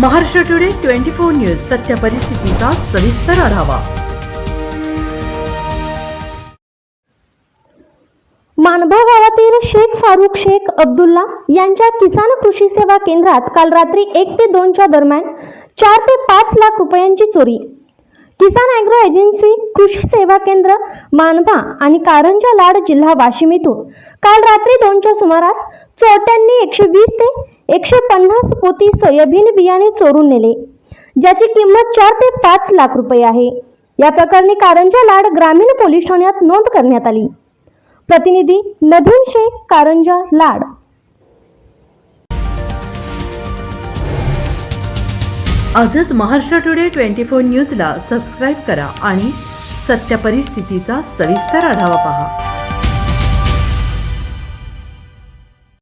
Maharashtra today twenty four news सत्य परिस्थितीचा सविस्तर आढावा. मानभा गावातील शेख फारुख शेख अब्दुल्ला यांच्या किसान कृषी सेवा केंद्रात काल रात्री एक ते दोनच्या दरम्यान चार ते पाच लाख रुपयांची चोरी. किसान ॲग्रो एजन्सी कृषी सेवा केंद्र मानभा आणि कारंजा लाड जिल्हा वाशिम येथून काल रात्री दोनच्या सुमारास चोरट्यांनी एकशे वीस ते एकशे पन्नास पोती सोयाबीन बियाणे चोरून नेले ज्याची किंमत चार ते पाच लाख रुपये आहे. या प्रकरणी कारंजा लाड ग्रामीण पोलीस ठाण्यात नोंद करण्यात आली. प्रतिनिधी नदीम शेख कारंजा लाड. आजच महाराष्ट्र टुडे ट्वेंटी फोर न्यूजला सबस्क्राईब करा आणि सत्य परिस्थितीचा सविस्तर आढावा पहा.